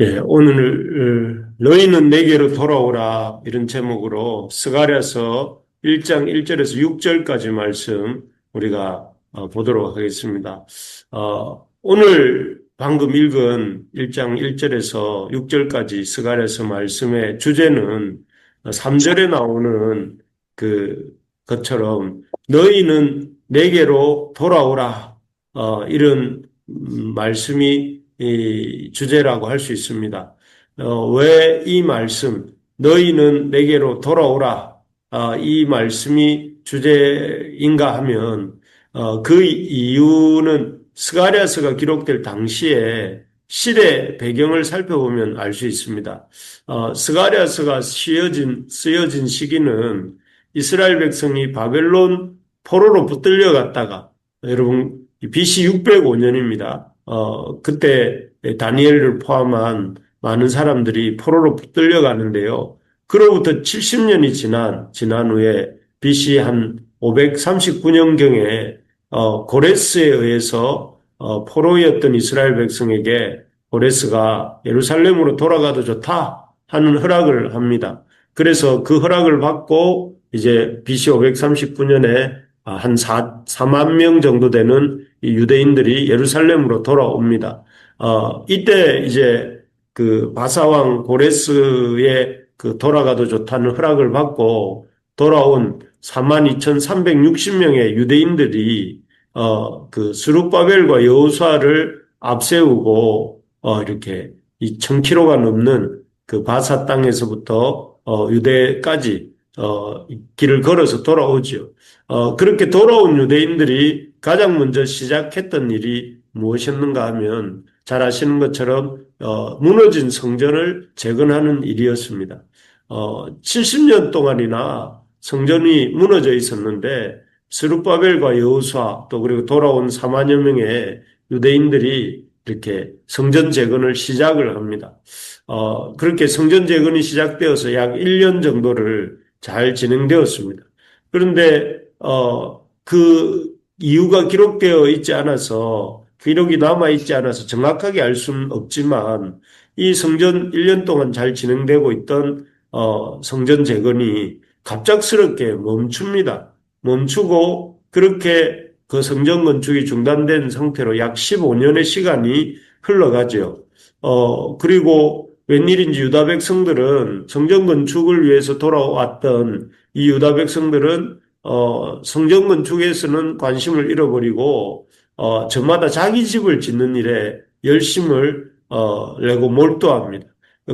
예, 오늘 어, 너희는 내게로 돌아오라 이런 제목으로 스가랴서 1장 1절에서 6절까지 말씀 우리가 어, 보도록 하겠습니다. 어, 오늘 방금 읽은 1장 1절에서 6절까지 스가랴서 말씀의 주제는 3절에 나오는 그 것처럼 너희는 내게로 돌아오라 어, 이런 음, 말씀이 이 주제라고 할 수 있습니다. 어, 왜 이 말씀, 너희는 내게로 돌아오라, 아, 이 말씀이 주제인가 하면, 어, 그 이유는 스가랴서가 기록될 당시에 시대 배경을 살펴보면 알 수 있습니다. 어, 스가랴서가 쓰여진, 쓰여진 시기는 이스라엘 백성이 바벨론 포로로 붙들려 갔다가, 여러분, BC 605년입니다. 어, 그때 다니엘을 포함한 많은 사람들이 포로로 붙들려 가는데요. 그로부터 70년이 지난, 지난 후에 BC 한 539년경에, 어, 고레스에 의해서, 어, 포로였던 이스라엘 백성에게 고레스가 예루살렘으로 돌아가도 좋다 하는 허락을 합니다. 그래서 그 허락을 받고 이제 BC 539년에 한 4, 4만 명 정도 되는 유대인들이 예루살렘으로 돌아옵니다. 어, 이때 이제 그 바사왕 고레스의 그 돌아가도 좋다는 허락을 받고 돌아온 42,360명의 유대인들이 어, 그 스룹바벨과 여호수아를 앞세우고 어, 이렇게 이 1000km가 넘는 그 바사 땅에서부터 어, 유대까지 어, 길을 걸어서 돌아오죠. 어, 그렇게 돌아온 유대인들이 가장 먼저 시작했던 일이 무엇이었는가 하면 잘 아시는 것처럼 어, 무너진 성전을 재건하는 일이었습니다. 어, 70년 동안이나 성전이 무너져 있었는데 스룹바벨과 여호수아 또 그리고 돌아온 4만여 명의 유대인들이 이렇게 성전 재건을 시작을 합니다. 어, 그렇게 성전 재건이 시작되어서 약 1년 정도를 잘 진행되었습니다. 그런데 어, 그 이유가 기록되어 있지 않아서 기록이 남아 있지 않아서 정확하게 알 수는 없지만 이 성전 1년 동안 잘 진행되고 있던 어, 성전 재건이 갑작스럽게 멈춥니다. 멈추고 그렇게 그 성전 건축이 중단된 상태로 약 15년의 시간이 흘러가죠. 어, 그리고 웬일인지 유다 백성들은 성전 건축을 위해서 돌아왔던 이 유다 백성들은 어, 성전 건축에서는 관심을 잃어버리고 어, 저마다 자기 집을 짓는 일에 열심을 어, 내고 몰두합니다.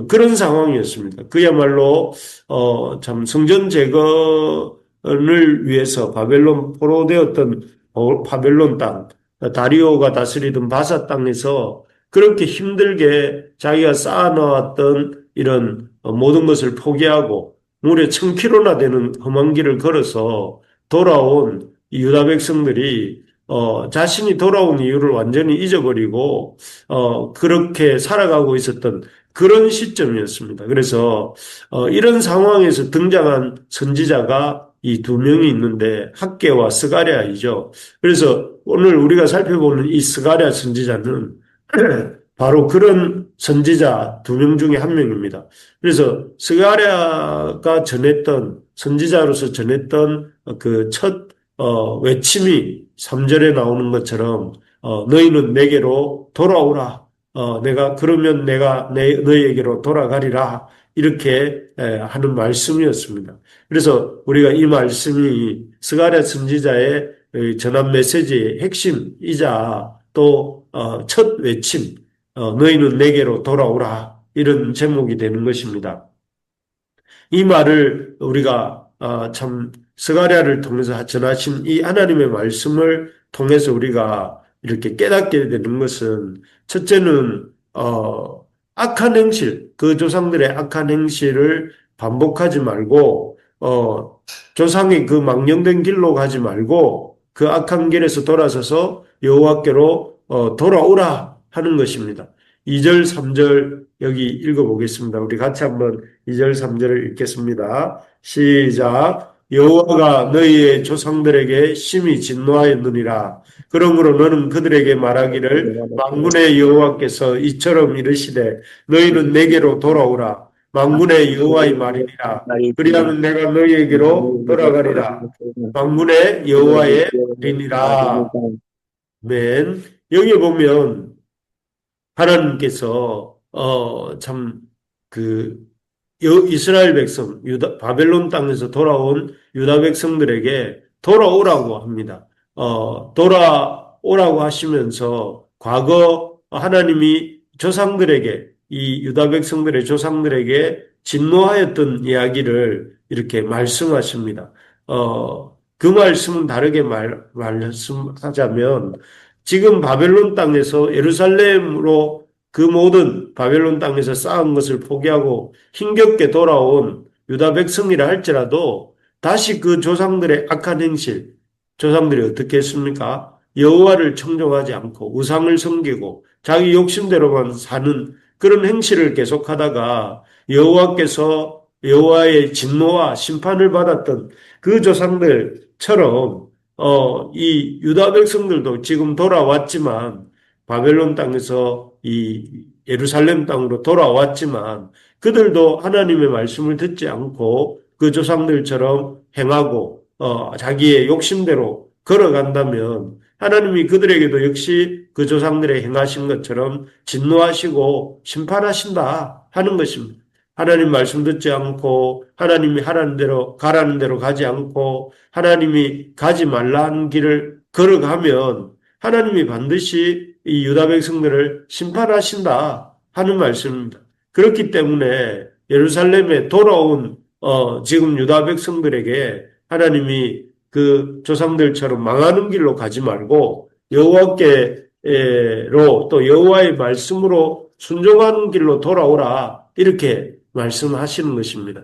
그런 상황이었습니다. 그야말로 어, 참 성전 재건을 위해서 바벨론 포로되었던 바벨론 땅, 다리오가 다스리던 바사 땅에서 그렇게 힘들게 자기가 쌓아놓았던 이런 모든 것을 포기하고 무려 천 킬로나 되는 험한 길을 걸어서 돌아온 유다 백성들이 어, 자신이 돌아온 이유를 완전히 잊어버리고 어, 그렇게 살아가고 있었던 그런 시점이었습니다. 그래서 어, 이런 상황에서 등장한 선지자가 이 두 명이 있는데 학계와 스가랴이죠. 그래서 오늘 우리가 살펴보는 이 스가랴 선지자는 바로 그런 선지자 두 명 중에 한 명입니다. 그래서 스가랴가 전했던 선지자로서 전했던 그첫 어, 외침이 3절에 나오는 것처럼 어, 너희는 내게로 돌아오라. 어, 내가 그러면 내가 내, 너희에게로 돌아가리라. 이렇게 에, 하는 말씀이었습니다. 그래서 우리가 이 말씀이 스가랴 선지자의 전한 메시지의 핵심이자 또 첫 어, 외침 어, 너희는 내게로 돌아오라 이런 제목이 되는 것입니다. 이 말을 우리가 어, 참 스가랴를 통해서 전하신 이 하나님의 말씀을 통해서 우리가 이렇게 깨닫게 되는 것은 첫째는 어, 악한 행실, 그 조상들의 악한 행실을 반복하지 말고 어, 조상의 그 망령된 길로 가지 말고 그 악한 길에서 돌아서서 여호와께로 어, 돌아오라 하는 것입니다. 2절, 3절 여기 읽어보겠습니다. 우리 같이 한번 2절, 3절을 읽겠습니다. 시작. 여호와가 너희의 조상들에게 심히 진노하였느니라. 그러므로 너는 그들에게 말하기를 만군의 여호와께서 이처럼 이르시되 너희는 내게로 돌아오라. 만군의 여호와의 말이니라. 그리하면 내가 너희에게로 돌아가리라. 만군의 여호와의 말이니라. 맨 여기 보면 하나님께서 어 참그 이스라엘 백성 유다 바벨론 땅에서 돌아온 유다 백성들에게 돌아오라고 합니다. 어 돌아오라고 하시면서 과거 하나님이 조상들에게 이 유다 백성들의 조상들에게 진노하였던 이야기를 이렇게 말씀하십니다. 어, 그 말씀은 다르게 말, 말씀하자면 지금 바벨론 땅에서 예루살렘으로 그 모든 바벨론 땅에서 쌓은 것을 포기하고 힘겹게 돌아온 유다 백성이라 할지라도 다시 그 조상들의 악한 행실, 조상들이 어떻게 했습니까? 여호와를 청종하지 않고 우상을 섬기고 자기 욕심대로만 사는 그런 행실을 계속하다가 여호와께서 여호와의 진노와 심판을 받았던 그 조상들처럼 어, 이 유다 백성들도 지금 돌아왔지만 바벨론 땅에서 이 예루살렘 땅으로 돌아왔지만 그들도 하나님의 말씀을 듣지 않고 그 조상들처럼 행하고 어, 자기의 욕심대로 걸어간다면 하나님이 그들에게도 역시 그 조상들의 행하신 것처럼 진노하시고 심판하신다 하는 것입니다. 하나님 말씀 듣지 않고 하나님이 하라는 대로 가라는 대로 가지 않고 하나님이 가지 말라는 길을 걸어가면 하나님이 반드시 이 유다 백성들을 심판하신다 하는 말씀입니다. 그렇기 때문에 예루살렘에 돌아온 어, 지금 유다 백성들에게 하나님이 그 조상들처럼 망하는 길로 가지 말고 여호와께로 또 여호와의 말씀으로 순종하는 길로 돌아오라 이렇게 말씀하시는 것입니다.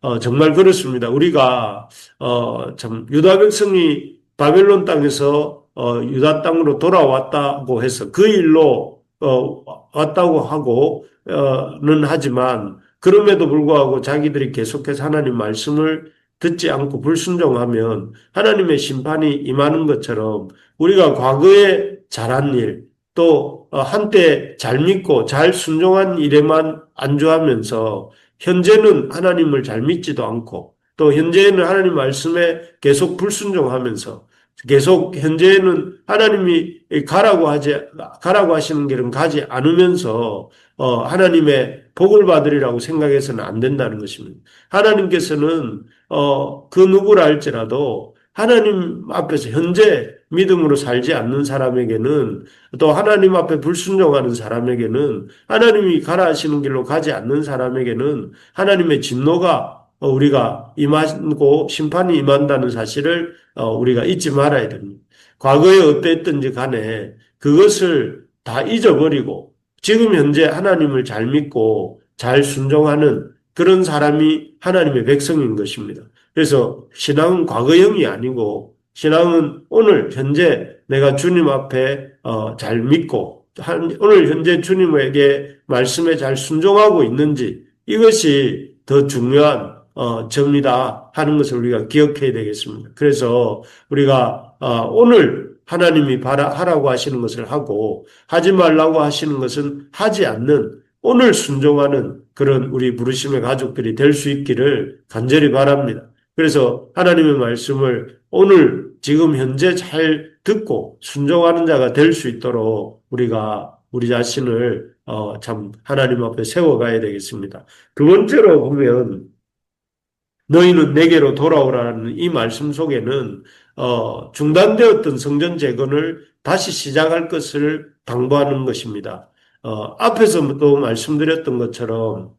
어, 정말 그렇습니다. 우리가 어, 참 유다 백성이 바벨론 땅에서 어, 유다 땅으로 돌아왔다고 해서 그 일로 어, 왔다고 하고는 하지만 그럼에도 불구하고 자기들이 계속해서 하나님 말씀을 듣지 않고 불순종하면 하나님의 심판이 임하는 것처럼 우리가 과거에 잘한 일, 또 어, 한때 잘 믿고 잘 순종한 일에만 안주하면서 현재는 하나님을 잘 믿지도 않고 또 현재는 하나님 말씀에 계속 불순종하면서 계속 현재는 하나님이 가라고 하지 가라고 하시는 길은 가지 않으면서 어 하나님의 복을 받으리라고 생각해서는 안 된다는 것입니다. 하나님께서는 어 그 누구라 할지라도 하나님 앞에서 현재 믿음으로 살지 않는 사람에게는 또 하나님 앞에 불순종하는 사람에게는 하나님이 가라 하시는 길로 가지 않는 사람에게는 하나님의 진노가 어, 우리가 임하고 심판이 임한다는 사실을 어, 우리가 잊지 말아야 됩니다. 과거에 어땠든지 간에 그것을 다 잊어버리고 지금 현재 하나님을 잘 믿고 잘 순종하는 그런 사람이 하나님의 백성인 것입니다. 그래서 신앙은 과거형이 아니고 신앙은 오늘 현재 내가 주님 앞에 어, 잘 믿고 오늘 현재 주님에게 말씀에 잘 순종하고 있는지 이것이 더 중요한 어, 접니다 하는 것을 우리가 기억해야 되겠습니다. 그래서 우리가 어, 오늘 하나님이 바라 하라고 하시는 것을 하고 하지 말라고 하시는 것은 하지 않는 오늘 순종하는 그런 우리 부르심의 가족들이 될 수 있기를 간절히 바랍니다. 그래서 하나님의 말씀을 오늘 지금 현재 잘 듣고 순종하는 자가 될 수 있도록 우리가 우리 자신을 어, 참 하나님 앞에 세워가야 되겠습니다. 두 번째로 보면 너희는 내게로 돌아오라는 이 말씀 속에는 어, 중단되었던 성전 재건을 다시 시작할 것을 당부하는 것입니다. 어, 앞에서도 말씀드렸던 것처럼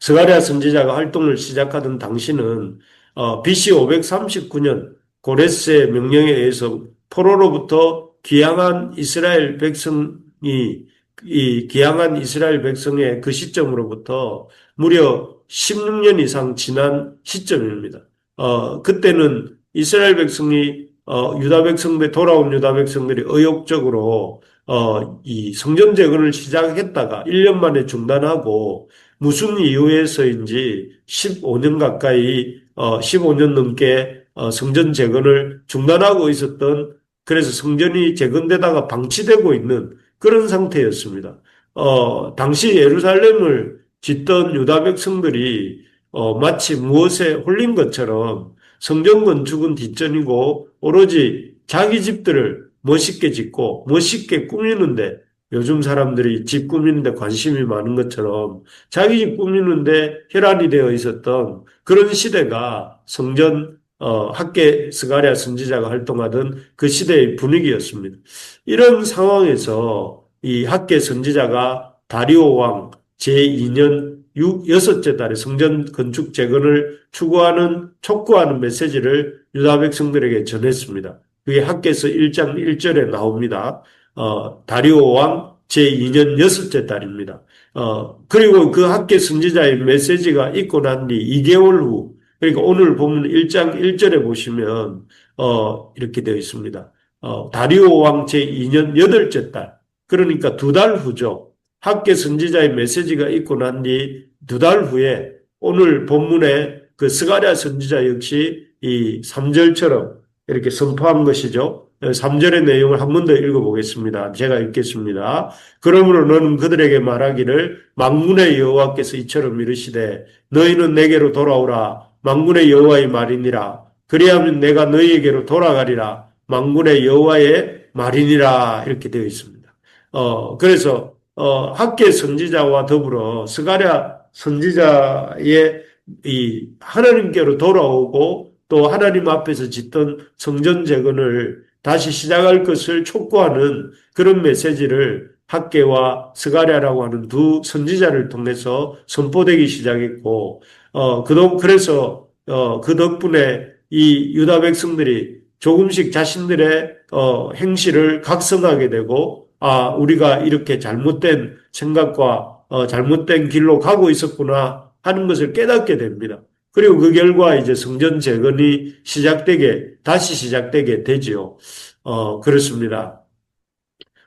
스가랴 선지자가 활동을 시작하던 당시는 어, BC 539년 고레스의 명령에 의해서 포로로부터 귀향한 이스라엘 백성이 이 귀향한 이스라엘 백성의 그 시점으로부터 무려 16년 이상 지난 시점입니다. 어, 그때는 이스라엘 백성이 어, 유다 백성들 돌아온 유다 백성들이 의욕적으로 어, 이 성전 재건을 시작했다가 1년 만에 중단하고 무슨 이유에서인지 15년 가까이 어, 15년 넘게 어, 성전 재건을 중단하고 있었던 그래서 성전이 재건되다가 방치되고 있는 그런 상태였습니다. 어, 당시 예루살렘을 짓던 유다 백성들이 어, 마치 무엇에 홀린 것처럼 성전 건축은 뒷전이고 오로지 자기 집들을 멋있게 짓고 멋있게 꾸미는데 요즘 사람들이 집 꾸미는데 관심이 많은 것처럼 자기 집 꾸미는데 혈안이 되어 있었던 그런 시대가 성전 어, 학계 스가랴 선지자가 활동하던 그 시대의 분위기였습니다. 이런 상황에서 이 학계 선지자가 다리오 왕 제2년 6, 여섯째 달에 성전 건축 재건을 추구하는 촉구하는 메시지를 유다 백성들에게 전했습니다. 그게 학계서 1장 1절에 나옵니다. 어, 다리오 왕 제2년 여섯째 달입니다. 어, 그리고 그 학계 선지자의 메시지가 있고 난 뒤 2개월 후, 그러니까 오늘 보면 1장 1절에 보시면, 어, 이렇게 되어 있습니다. 어, 다리오 왕 제2년 여덟째 달. 그러니까 두 달 후죠. 학계 선지자의 메시지가 있고 난 뒤 두 달 후에 오늘 본문에 그 스가랴 선지자 역시 이 3절처럼 이렇게 선포한 것이죠. 3절의 내용을 한 번 더 읽어보겠습니다. 제가 읽겠습니다. 그러므로 너는 그들에게 말하기를 망군의 여호와께서 이처럼 이르시되 너희는 내게로 돌아오라 망군의 여호와의 말이니라 그리하면 내가 너희에게로 돌아가리라 망군의 여호와의 말이니라 이렇게 되어 있습니다. 어 그래서 어 학계 선지자와 더불어 스가랴 선지자의 이 하나님께로 돌아오고 또 하나님 앞에서 짓던 성전 재건을 다시 시작할 것을 촉구하는 그런 메시지를 학계와 스가랴라고 하는 두 선지자를 통해서 선포되기 시작했고, 어, 그동, 그래서, 어, 그 덕분에 이 유다 백성들이 조금씩 자신들의, 어, 행실을 각성하게 되고, 아, 우리가 이렇게 잘못된 생각과, 어, 잘못된 길로 가고 있었구나 하는 것을 깨닫게 됩니다. 그리고 그 결과 이제 성전 재건이 시작되게, 다시 시작되게 되지요. 어, 그렇습니다.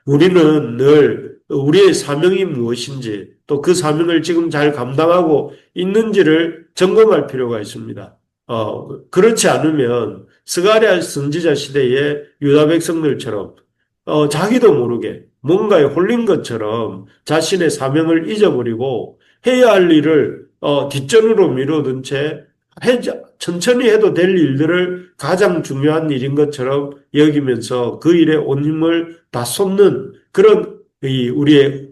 우리는 늘 우리의 사명이 무엇인지 또 그 사명을 지금 잘 감당하고 있는지를 점검할 필요가 있습니다. 어, 그렇지 않으면 스가랴 선지자 시대의 유다 백성들처럼 어, 자기도 모르게 뭔가에 홀린 것처럼 자신의 사명을 잊어버리고 해야 할 일을 어, 뒷전으로 미루던 채 해, 천천히 해도 될 일들을 가장 중요한 일인 것처럼 여기면서 그 일에 온 힘을 다 쏟는 그런 이 우리의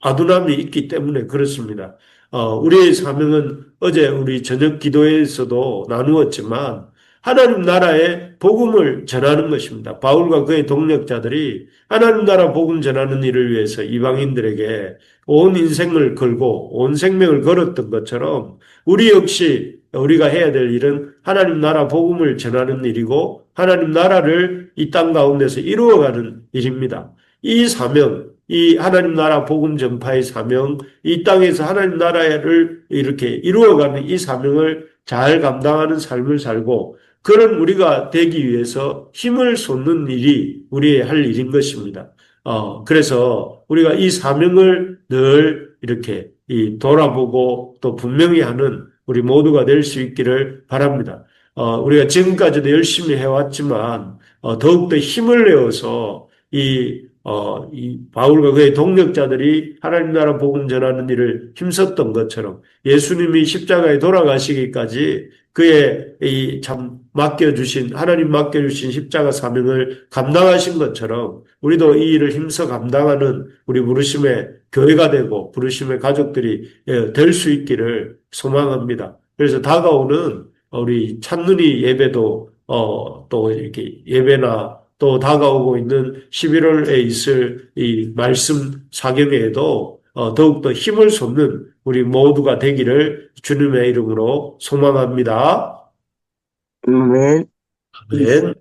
아둔함이 있기 때문에 그렇습니다. 어, 우리의 사명은 어제 우리 저녁 기도에서도 나누었지만 하나님 나라의 복음을 전하는 것입니다. 바울과 그의 동력자들이 하나님 나라 복음 전하는 일을 위해서 이방인들에게 온 인생을 걸고 온 생명을 걸었던 것처럼 우리 역시 우리가 해야 될 일은 하나님 나라 복음을 전하는 일이고 하나님 나라를 이 땅 가운데서 이루어가는 일입니다. 이 사명, 이 하나님 나라 복음 전파의 사명, 이 땅에서 하나님 나라를 이렇게 이루어가는 이 사명을 잘 감당하는 삶을 살고 그런 우리가 되기 위해서 힘을 쏟는 일이 우리의 할 일인 것입니다. 어, 그래서 우리가 이 사명을 늘 이렇게 이 돌아보고 또 분명히 하는 우리 모두가 될 수 있기를 바랍니다. 어, 우리가 지금까지도 열심히 해왔지만 어, 더욱더 힘을 내어서 이, 어, 이 바울과 그의 동력자들이 하나님 나라 복음 전하는 일을 힘썼던 것처럼 예수님이 십자가에 돌아가시기까지 그의 이 참 맡겨주신 하나님 맡겨주신 십자가 사명을 감당하신 것처럼 우리도 이 일을 힘써 감당하는 우리 부르심의 교회가 되고 부르심의 가족들이 예, 될수 있기를 소망합니다. 그래서 다가오는 우리 찬눈이 예배도 어, 또 이렇게 예배나 또 다가오고 있는 11월에 있을 이 말씀 사경회에도 어, 더욱더 힘을 쏟는 우리 모두가 되기를 주님의 이름으로 소망합니다. 아멘. 아멘.